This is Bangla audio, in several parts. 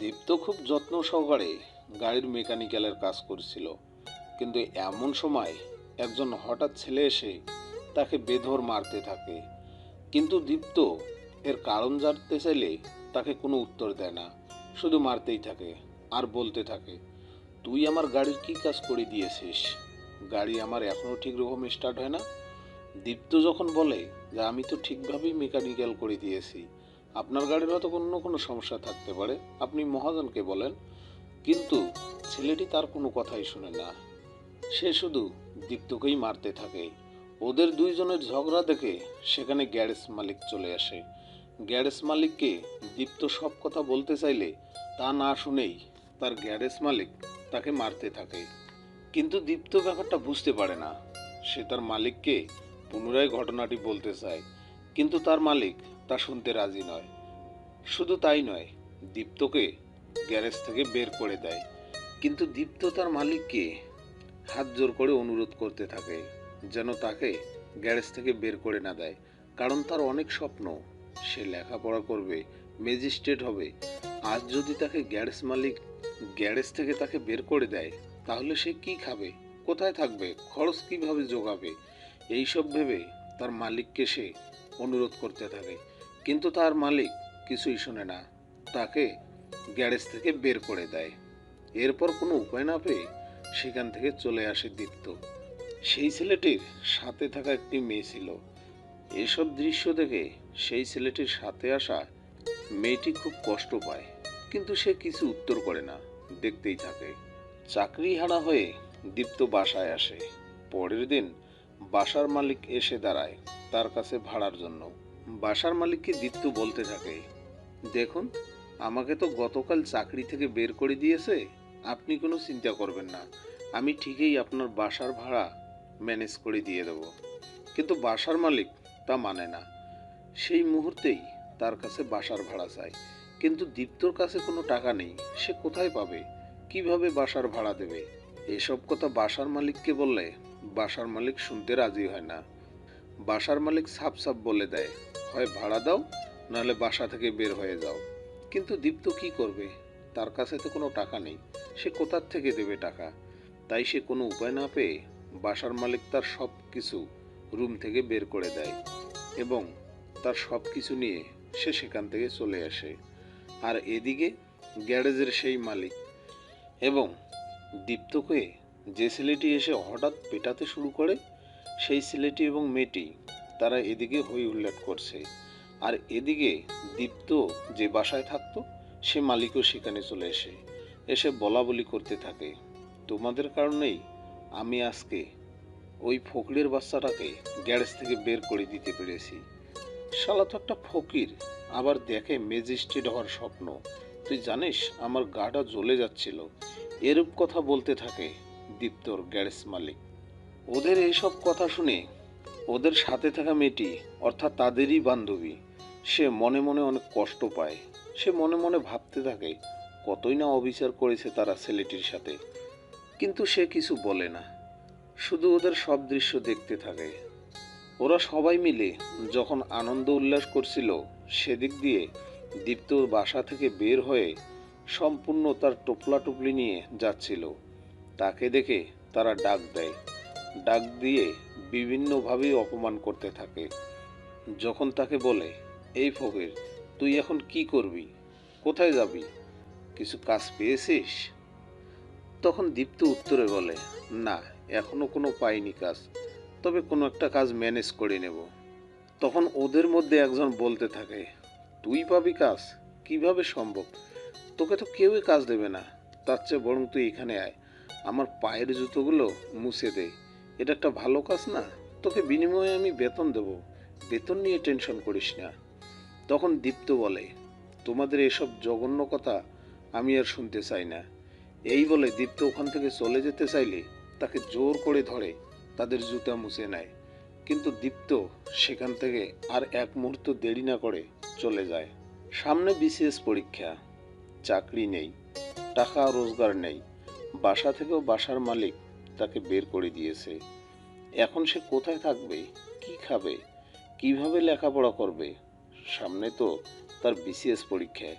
দীপ্ত খুব যত্ন সহকারে গাড়ির মেকানিক্যালের কাজ করছিল। কিন্তু এমন সময় একজন হঠাৎ ছেলে এসে তাকে বেধর মারতে থাকে। কিন্তু দীপ্ত এর কারণ জানতে চাইলে তাকে কোনো উত্তর দেয় না। শুধু মারতেই থাকে আর বলতে থাকে, তুই আমার গাড়ির কি কাজ করে দিয়েছিস? গাড়ি আমার এখনও ঠিক রকম স্টার্ট হয় না? দীপ্ত যখন বলে যে, আমি তো ঠিকভাবেই মেকানিক্যাল করে দিয়েছি আপনার গাড়ির হয়তো অন্য কোনো সমস্যা থাকতে পারে। আপনি মহাজনকে বলেন, কিন্তু ছেলেটি তার কোনো কথাই শুনে না। সে শুধু দীপ্তকেই মারতে থাকে। ওদের দুইজনের ঝগড়া দেখে সেখানে গ্যারেজ মালিক চলে আসে। গ্যারেজ মালিককে দীপ্ত সব কথা বলতে চাইলে তা না শুনেই তার গ্যারেজ মালিক তাকে মারতে থাকে। কিন্তু দীপ্ত ব্যাপারটা বুঝতে পারে না। সে তার মালিককে পুনরায় ঘটনাটি বলতে চায়। কিন্তু তার মালিক তা শুনতে রাজি নয়। শুধু তাই নয়, দীপ্তকে গ্যারেজ থেকে বের করে দেয়। কিন্তু দীপ্ত তার মালিককে হাত জোর করে অনুরোধ করতে থাকে, যেন তাকে গ্যারেজ থেকে বের করে না দেয়। কারণ তার অনেক স্বপ্ন, সে লেখাপড়া করবে, ম্যাজিস্ট্রেট হবে। আজ যদি তাকে গ্যারেজ মালিক গ্যারেজ থেকে তাকে বের করে দেয়, তাহলে সে কি খাবে? কোথায় থাকবে? খরচ কীভাবে যোগাবে? এইসব ভেবে তার মালিককে সে অনুরোধ করতে থাকে। কিন্তু তার মালিক কিছুই শোনে না। তাকে গ্যারেজ থেকে বের করে দেয়। এরপর কোনো উপায় না পেয়ে সেখান থেকে চলে আসে দীপ্ত। সেই ছেলেটির সাথে থাকা একটি মেয়ে ছিল। এসব দৃশ্য দেখে সেই ছেলেটির সাথে আসা মেয়েটি খুব কষ্ট পায়, কিন্তু সে কিছু উত্তর করে না, দেখতেই থাকে। চাকরি হারা হয়ে দীপ্ত বাসায় আসে। পরের দিন বাসার মালিক এসে দাঁড়ায় তার কাছে ভাড়ার জন্য। বাসার মালিককে দীপ্ত বলতে থাকে, দেখুন, আমাকে তো গতকাল চাকরি থেকে বের করে দিয়েছে, আপনি কোনো চিন্তা করবেন না, আমি ঠিকই আপনার বাসার ভাড়া ম্যানেজ করে দিয়ে দেব। কিন্তু বাসার মালিক তা মানে না। সেই মুহূর্তেই তার কাছে বাসার ভাড়া চায় কিন্তু দীপ্তর কাছে কোনো টাকা নেই, সে কোথায় পাবে? কীভাবে বাসার ভাড়া দেবে? এসব কথা বাসার মালিককে বললে বাসার মালিক শুনতে রাজি হয় না। বাসার মালিক সাপ সাপ বলে দেয়। হয় ভাড়া দাও, নাহলে বাসা থেকে বের হয়ে যাও। কিন্তু দীপ্ত কি করবে? তার কাছে তো কোনো টাকা নেই। সে কোথার থেকে দেবে টাকা? তাই সে কোনো উপায় না পেয়ে বাসার মালিক তার সব কিছু রুম থেকে বের করে দেয় এবং তার সব কিছু নিয়ে সে সেখান থেকে চলে আসে। আর এদিকে গ্যারেজের সেই মালিক এবং দীপ্তকে যে ছেলেটি এসে হঠাৎ পেটাতে শুরু করে সেই ছেলেটি এবং মেয়েটি তারা এদিকে হই হুল্লাট করছে। আর এদিকে দীপ্ত যে বাসায় থাকতো, সে মালিকও সেখানে চলে এসে এসে বলা বলি করতে থাকে। তোমাদের কারণেই আমি আজকে ওই ফকরের বাচ্চাটাকে গ্যারেজ থেকে বের করে দিতে পেরেছি। শালা তো একটা ফকির, আবার দেখে ম্যাজিস্ট্রেট হওয়ার স্বপ্ন। তুই জানিস, আমার গাটা জ্বলে যাচ্ছিল। এরূপ কথা বলতে থাকে দীপ্তর গ্যারেজ মালিক। ওদের এইসব কথা শুনে ওদের সাথে থাকা মেয়েটি, অর্থাৎ তাদেরই বান্ধবী, সে মনে মনে অনেক কষ্ট পায়। সে মনে মনে ভাবতে থাকে, কতই না অবিচার করেছে তারা ছেলেটির সাথে। কিন্তু সে কিছু বলে না। শুধু ওদের সব দৃশ্য দেখতে থাকে। ওরা সবাই মিলে যখন আনন্দ উল্লাস করছিল, সেদিক দিয়ে দীপ্ত বাসা থেকে বের হয়ে সম্পূর্ণ তার টোপলা টুপলি নিয়ে যাচ্ছিল। তাকে দেখে তারা ডাক দেয়। ডাক দিয়ে বিভিন্নভাবেই অপমান করতে থাকে। যখন তাকে বলে, এই ফকির, তুই এখন কি করবি? কোথায় যাবি? কিছু কাজ পেয়েছিস? তখন দীপ্ত উত্তরে বলে, না, এখনও কোনো পাইনি কাজ। তবে কোনো একটা কাজ ম্যানেজ করে নেব। তখন ওদের মধ্যে একজন বলতে থাকে, তুই পাবি কাজ? কীভাবে সম্ভব? তোকে তো কেউই কাজ দেবে না। তার চেয়ে বরং তুই এখানে আয়। আমার পায়ের জুতোগুলো মুছে দে। এটা একটা ভালো কাজ না? তোকে বিনিময়ে আমি বেতন দেব। বেতন নিয়ে টেনশন করিস না। তখন দীপ্ত বলে, তোমাদের এসব জঘন্য কথা আমি আর শুনতে চাই না। এই বলে দীপ্ত ওখান থেকে চলে যেতে চাইলে তাকে জোর করে ধরে, তাদের জুতা মুছে নেয়। কিন্তু দীপ্ত সেখান থেকে আর এক মুহূর্ত দেরি না করে চলে যায়। সামনে বিসিএস পরীক্ষা, চাকরি নেই, টাকা রোজগার নেই, বাসা থেকেও বাসার মালিক তাকে বের করে দিয়েছে। এখন সে কোথায় থাকবে? কি খাবে? কীভাবে লেখাপড়া করবে? সামনে তো তার বিসিএস পরীক্ষায়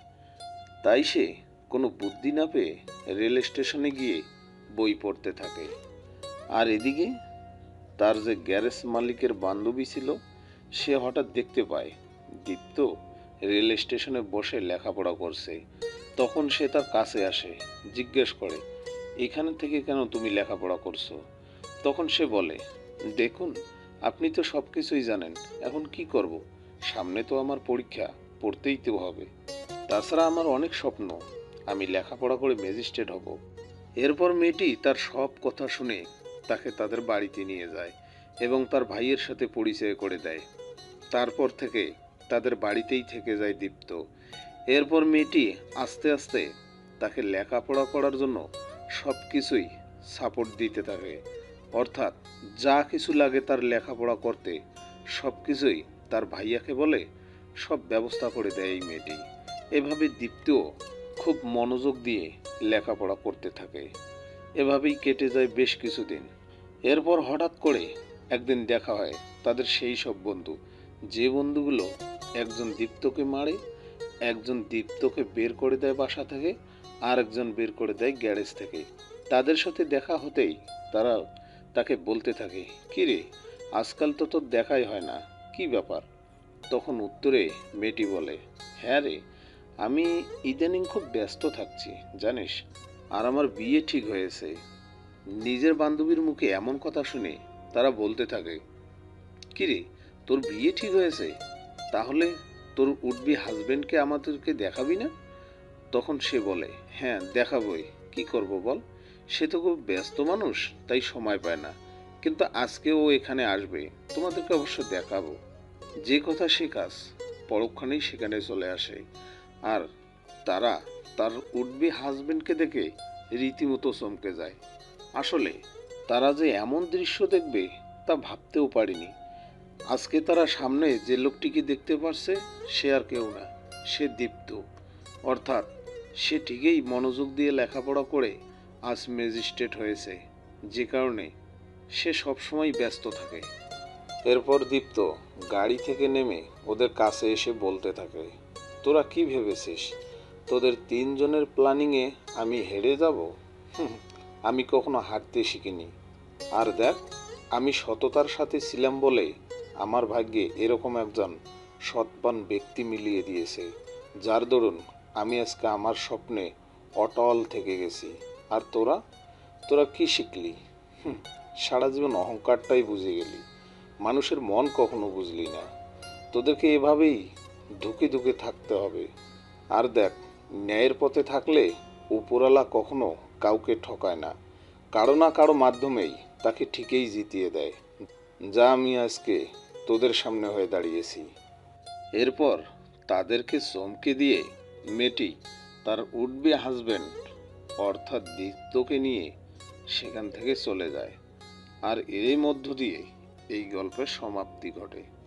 তাই সে কোনো বুদ্ধি না পেয়ে রেল স্টেশনে গিয়ে বই পড়তে থাকে। আর এদিকে তার যে গ্যারেজ মালিকের বান্ধবী ছিল, সে হঠাৎ দেখতে পায়, দীপ্ত রেল স্টেশনে বসে লেখাপড়া করছে। তখন সে তার কাছে আসে, জিজ্ঞেস করে এখানে থেকে কেন তুমি লেখাপড়া করছ? তখন সে বলে, দেখুন, আপনি তো সব কিছুই জানেন, এখন কি করব? সামনে তো আমার পরীক্ষা, পড়তেই তো হবে। তাছাড়া আমার অনেক স্বপ্ন, আমি লেখাপড়া করে ম্যাজিস্ট্রেট হব। এরপর মেয়েটি তার সব কথা শুনে তাকে তাদের বাড়িতে নিয়ে যায় এবং তার ভাইয়ের সাথে পরিচয় করে দেয়। তারপর থেকে তাদের বাড়িতেই থেকে যায় দীপ্ত। এরপর মেয়েটি আস্তে আস্তে তাকে লেখাপড়া করার জন্য সব কিছুই সাপোর্ট দিতে থাকে। অর্থাৎ যা কিছু লাগে তার লেখাপড়া করতে সব কিছুই তার ভাইয়াকে বলে সব ব্যবস্থা করে দেয় এই মেয়েটি। এভাবে দীপ্তও খুব মনোযোগ দিয়ে লেখাপড়া করতে থাকে। এভাবেই কেটে যায় বেশ কিছুদিন। এরপর হঠাৎ করে একদিন দেখা হয় তাদের সেই সব বন্ধু। যে বন্ধুগুলো একজন দীপ্তকে মারে, একজন দীপ্তকে বের করে দেয় বাসা থেকে আর একজন বের করে দেয় গ্যারেজ থেকে। তাদের সাথে দেখা হতেই তারা তাকে বলতে থাকে, কি রে, আজকাল তো তোর দেখাই হয় না, কি ব্যাপার? তখন উত্তরে মেয়েটি বলে হ্যাঁ রে, আমি ইদানিং খুব ব্যস্ত থাকছি, জানিস, আর আমার বিয়ে ঠিক হয়েছে। নিজের বান্ধবীর মুখে এমন কথা শুনে তারা বলতে থাকে, কি রে, তোর বিয়ে ঠিক হয়েছে? তাহলে তোর উঠবি হাজবেন্ডকে আমাদেরকে দেখাবি না? তখন সে বলে হ্যাঁ দেখাবই কি করব বল? সে তো খুব ব্যস্ত মানুষ, তাই সময় পায় না। কিন্তু আজকে ও এখানে আসবে, তোমাদেরকে অবশ্য দেখাবো। যে কথা সে কাজ, পরক্ষণেই সেখানে চলে আসে। আর তারা তার উঠবি হাজবেন্ডকে দেখে রীতিমতো চমকে যায়। আসলে তারা যে এমন দৃশ্য দেখবে, তা ভাবতেও পারিনি। আজকে তারা সামনে যে লোকটিকে দেখতে পারছে, সে আর কেউ না, সে দীপ্ত। অর্থাৎ সে ঠিকই মনোযোগ দিয়ে লেখাপড়া করে আজ ম্যাজিস্ট্রেট হয়েছে। যে কারণে সে সবসময় ব্যস্ত থাকে। এরপর দীপ্ত গাড়ি থেকে নেমে ওদের কাছে এসে বলতে থাকে, তোরা কি ভেবেছিস? তোদের তিনজনের প্ল্যানিংয়ে আমি হেরে যাব? আমি কখনো হাঁটতে শিখিনি। আর দেখ, আমি সততার সাথে ছিলাম বলে আমার ভাগ্যে এরকম একজন সৎপান ব্যক্তি মিলিয়ে দিয়েছে। যার দরুন আমি আজকে আমার স্বপ্নে অটল থেকে গেছি। আর তোরা? তোরা কি শিখলি? সারা জীবন অহংকারটাই বুঝে গেলি। মানুষের মন কখনো বুঝলি না। তোদেরকে এভাবেই ধুকে ধুকে থাকতে হবে। আর দেখ, ন্যায়ের পথে থাকলে উপরওয়ালা কখনো কাউকে ঠকায় না। কারও না কারও মাধ্যমেই তাকে ঠিকই জিতিয়ে দেয়। যা আমি আজকে তোদের সামনে হয়ে দাঁড়িয়েছি। এরপর তাদেরকে চমকে দিয়ে মেয়েটি তার উঠবে হাজব্যান্ড অর্থাৎ দিত্যকে নিয়ে সেখান থেকে চলে যায়। আর এরই মধ্য দিয়ে এই গল্পের সমাপ্তি ঘটে।